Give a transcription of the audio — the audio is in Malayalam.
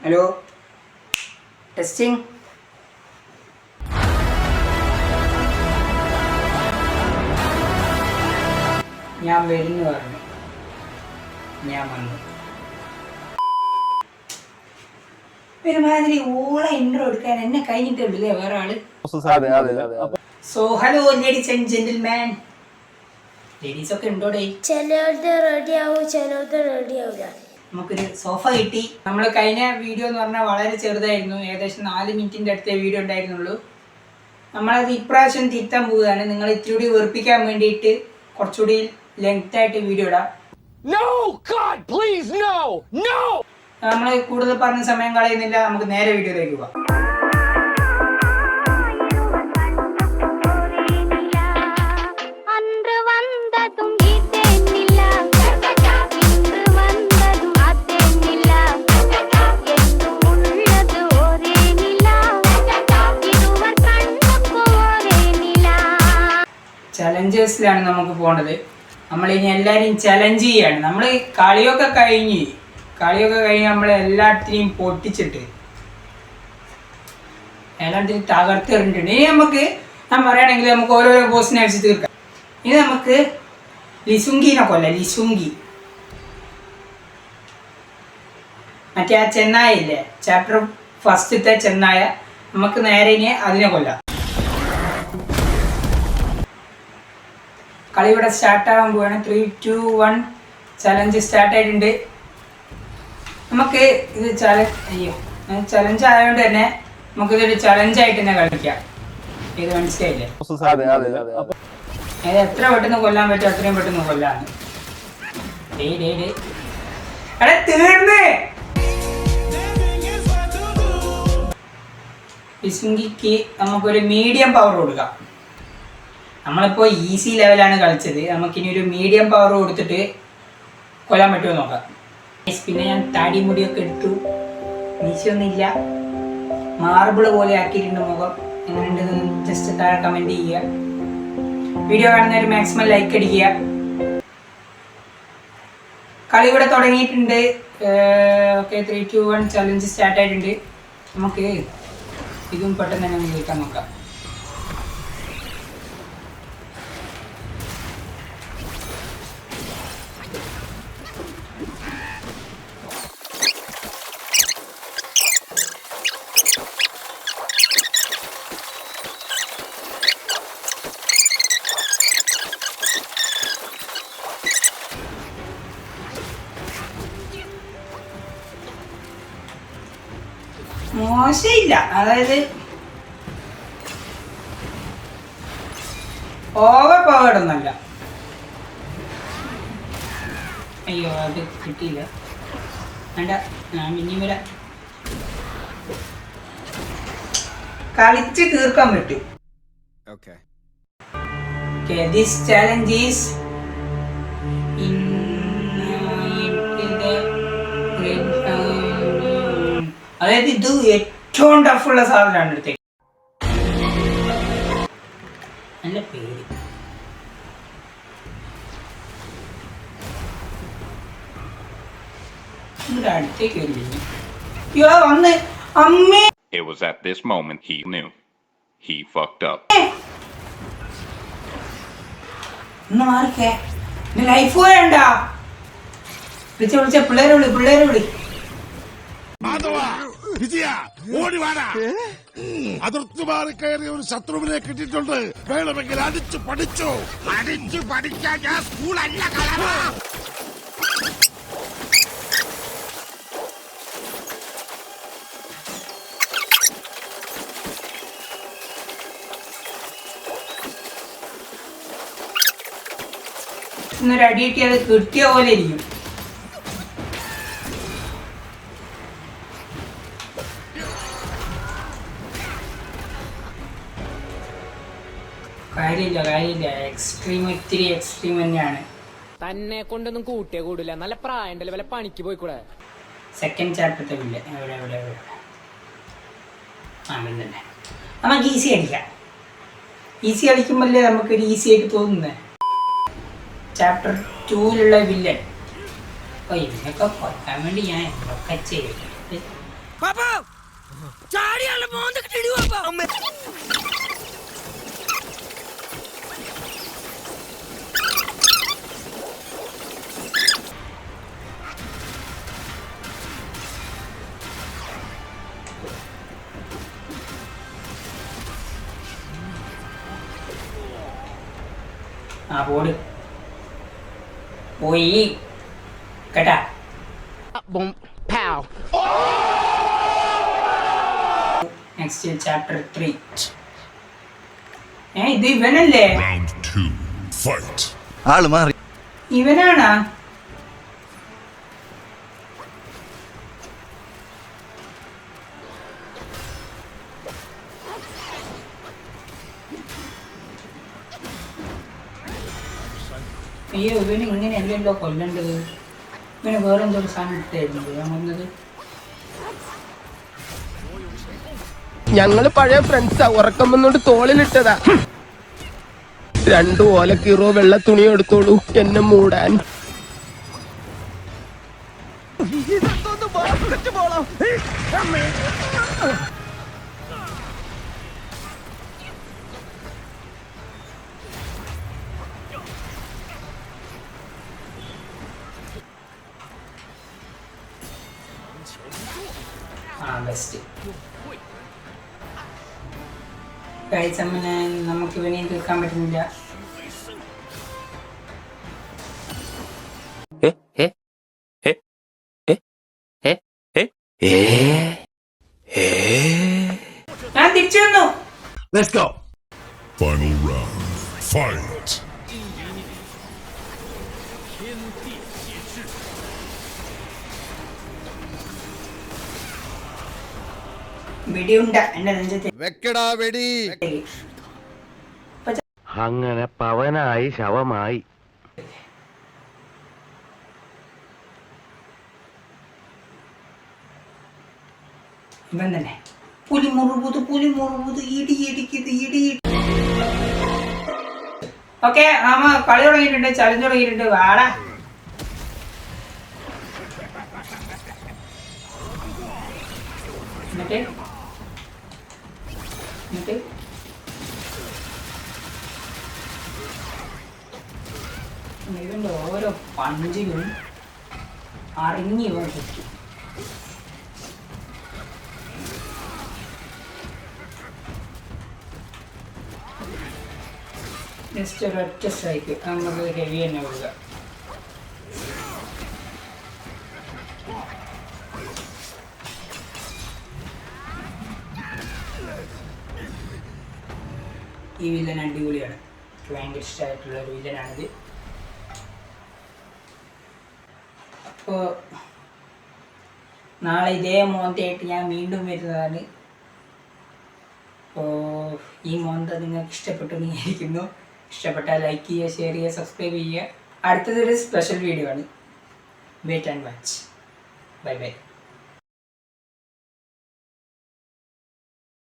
ഹലോ ടെസ്റ്റിംഗ് ഞാൻ വരുന്നു പറഞ്ഞു. ഞാൻ വന്നു. ഒരുമാതിരി ഓള ഇൻട്രോ എടുക്കാൻ എന്നെ കഴിഞ്ഞിട്ടുണ്ടല്ലേ വേറെ ആൾ? So hello ladies and gentleman ladies ഒക്കെ ഉണ്ടോടേ? ചിലവരുടെ റെഡി ആവും ചിലവരുടെ റെഡി ആവില്ല. നമുക്കൊരു സോഫ കിട്ടി. നമ്മൾ കഴിഞ്ഞ വീഡിയോ എന്ന് പറഞ്ഞാൽ വളരെ ചെറുതായിരുന്നു. ഏകദേശം നാല് മിനിറ്റിന്റെ അടുത്തേ വീഡിയോ ഉണ്ടായിരുന്നുള്ളൂ. നമ്മളത് ഇപ്രാവശ്യം തിരുത്താൻ പോവുകയാണ്. നിങ്ങൾ ഇത്തിരി കൂടി വെറുപ്പിക്കാൻ വേണ്ടിയിട്ട് കുറച്ചുകൂടി ലെങ്ത് ആയിട്ട് വീഡിയോ ഇടാം! നമ്മൾ കൂടുതൽ പറഞ്ഞ സമയം കളയുന്നില്ല. നമുക്ക് നേരെ വീഡിയോയിലേക്ക് പോവാം ചലഞ്ചേഴ്സിലാണ് നമുക്ക് പോകേണ്ടത് നമ്മൾ ഇനി എല്ലാവരും ചലഞ്ച് ചെയ്യാണ്. നമ്മൾ കളിയൊക്കെ കഴിഞ്ഞ് കളിയൊക്കെ കഴിഞ്ഞ് നമ്മൾ എല്ലാത്തിനെയും പൊട്ടിച്ചിട്ട് എല്ലാത്തിനും തകർത്തെറിഞ്ഞിട്ടുണ്ട് ഇനി നമുക്ക് ഞാൻ പറയുകയാണെങ്കിൽ നമുക്ക് ഓരോരോ ബോസിനെ അടിച്ച് തീർക്കാം. ഇനി നമുക്ക് ലിസുങ്കിനെ കൊല്ല ലിസുങ്കി. മറ്റേ ആ ചെന്നായില്ലേ ചാപ്റ്റർ ഫസ്റ്റത്തെ ചെന്നായ നമുക്ക് നേരെ ഇനി അതിനെ കൊല്ലാം. കളി ഇവിടെ സ്റ്റാർട്ട് ആവാൻ പോവാണ്. Three two one challenge start ആയിട്ടുണ്ട്. നമുക്ക് ഇത് ചലഞ്ച് അയ്യോ ചലഞ്ച് ആയതുകൊണ്ട് തന്നെ ചലഞ്ച് ചലഞ്ചായിട്ട് തന്നെ കളിക്കാം. ഇത് മനസ്സിലായില്ലേ? അതെ എത്ര പെട്ടെന്ന് കൊല്ലാൻ പറ്റും അത്രയും പെട്ടെന്ന് കൊല്ലാണ് എടാ തീർന്ന്! പിസുങ്കിക്ക് നമുക്കൊരു മീഡിയം പവർ കൊടുക്കാം. നമ്മളിപ്പോൾ ഈസി ലെവലാണ് കളിച്ചത്. നമുക്കിനി ഒരു മീഡിയം പവർ കൊടുത്തിട്ട് കൊല്ലാൻ പറ്റുമോ നോക്കാം. പിന്നെ ഞാൻ താടി മുടിയൊക്കെ എടുത്തു. മീശയൊന്നുമില്ല. മാർബിൾ പോലെ ആക്കിയിട്ടുണ്ട് മുഖം. എങ്ങനെയുണ്ടെന്ന് ജസ്റ്റ് താഴെ കമന്റ് ചെയ്യുക. വീഡിയോ കാണുന്നവർ മാക്സിമം ലൈക്ക് അടിക്കുക. കളി ഇവിടെ തുടങ്ങിയിട്ടുണ്ട്. Okay three two one challenge start ആയിട്ടുണ്ട്. നമുക്ക് ഇതും പെട്ടെന്ന് തന്നെ നിൽക്കാൻ നോക്കാം. മോശമില്ല അതായത് ഓവർ പവേഡൊന്നല്ല അയ്യോ അത് കിട്ടിയില്ല. വേണ്ട ഞാൻ പിന്നെയും വരാം. കളിച്ച് തീർക്കാൻ പറ്റും. ഓക്കെ ദിസ് ചാലഞ്ച് challenge അതായത് ഇത് ഏറ്റവും ടഫുള്ള സാധനമാണ് എടുത്തേ. നല്ല പേര്. ഇവിടെ അടുത്തേക്ക് വരില്ല അയ്യോ വന്ന് അമ്മേ. It was at this moment he knew. He fucked up. ഒന്ന് മാറിക്കേ. ലൈഫ് വേണ്ട വിളിച്ച വിളിച്ച പിള്ളേരെ വിളി പിള്ളേരെ വിളി. മാധവ വിജയ ഓടി വാടാ. അതിർത്തി മാറി കയറിയ ഒരു ശത്രുവിനെ കിട്ടിയിട്ടുണ്ട്. വേണമെങ്കിൽ അടിച്ചു പഠിച്ചു. അടിച്ചു പഠിക്കാൻ ഞാൻ സ്കൂളല്ല കളവ ഇന്നൊരു അടി കിട്ടി അത് കിട്ടിയ പോലെ ഇരിക്കും. കാര്യമില്ല കാര്യമില്ല. എക്സ്ട്രീം ഇത്തിരി എക്സ്ട്രീം തന്നെയാണ്. തന്നെ കൊണ്ടൊന്നും കൂട്ടിയേ കൂടില്ല. നല്ല പ്രായണ്ടല്ലേ വല്ല പണിക്ക് പോയിക്കൂടെ? സെക്കൻഡ് ചാപ്റ്റർ ഇല്ല എവിടെ എവിടെ എവിടെ? ആ പിന്നെ നമുക്ക് ഈസി അടിക്കാം. ഈസി കളിക്കുമ്പോഴല്ലേ നമുക്കൊരു ഈസി ആയിട്ട് തോന്നുന്നേ. ചാപ്റ്റർ ടൂവിലുള്ള വില്ലൻ അപ്പോൾ ഇതിനൊക്കെ കൊല്ലാൻ വേണ്ടി ഞാൻ എന്തൊക്കെ ചെയ്യും? ആ പോട്. പോയി. കേട്ടാ? നെക്സ്റ്റ് ചാപ്റ്റർ ത്രീ ഏ ഇത് ഇവനല്ലേ? Round two, fight. ആൾ മാറി. ഇവനാണാ? അയ്യോ ഇവന് ഇങ്ങനെയല്ലല്ലോ കൊല്ലേണ്ടത്? ഇവന് വേറെ എന്തോ ഒരു സാധനം ഇട്ടായിരുന്നു ഞാൻ വന്നത്? ഞങ്ങൾ പഴയ ഫ്രണ്ട്സാ ഉറക്കം വന്നോണ്ട് തോളിലിട്ടതാ. രണ്ടു ഓല കീറോ വെള്ള തുണി എടുത്തോളൂ. എന്നെ മൂടാൻ. ആ ബെസ്റ്റ് കഴിച്ചമ്മനെ നമുക്ക് ഇവനെ തീർക്കാൻ പറ്റുന്നില്ല ഞാൻ തിരിച്ചു വന്നു Let's go. Final round, fight. വെടിയുണ്ട. എന്റെ നെഞ്ചത്തെ. വെക്കടാ വെടി. അങ്ങനെ പവനായി ശവമായി. ഇവൻ തന്നെ. പുലി മുറുപുത് പുലി മുറുപുത് ഇടി ഇടിക്കുന്നത് ഇടി ഓക്കെ ആമ കളി തുടങ്ങിയിട്ടുണ്ട് ചലഞ്ച് തുടങ്ങിയിട്ടുണ്ട്. വാടാ. എന്നിട്ട്? എന്നിട്ട് ഇവന്റെ ഓരോ പഞ്ചിനും അറിഞ്ഞ് ഇവൻ കുത്തും ജസ്റ്റ് ഒരൊറ്റ സ്ട്രൈക്ക് നമുക്ക് ഹെവി തന്നെ കൊടുക്കുക. ഈ വില്ലൻ അടിപൊളിയാണ്. ഭയങ്കര ഇഷ്ടമായിട്ടുള്ള ഒരു വില്ലനാണിത് അപ്പോൾ നാളെ ഇതേ മോന്തയായിട്ട് ഞാൻ വീണ്ടും വരുന്നതാണ്. അപ്പോൾ ഈ മോന്ത നിങ്ങൾക്ക് ഇഷ്ടപ്പെട്ടു ഇരിക്കുന്നു ഇഷ്ടപ്പെട്ടാൽ ലൈക്ക് ചെയ്യുക ഷെയർ ചെയ്യുക സബ്സ്ക്രൈബ് ചെയ്യുക. അടുത്തതൊരു സ്പെഷ്യൽ വീഡിയോ ആണ്. Wait and watch bye bye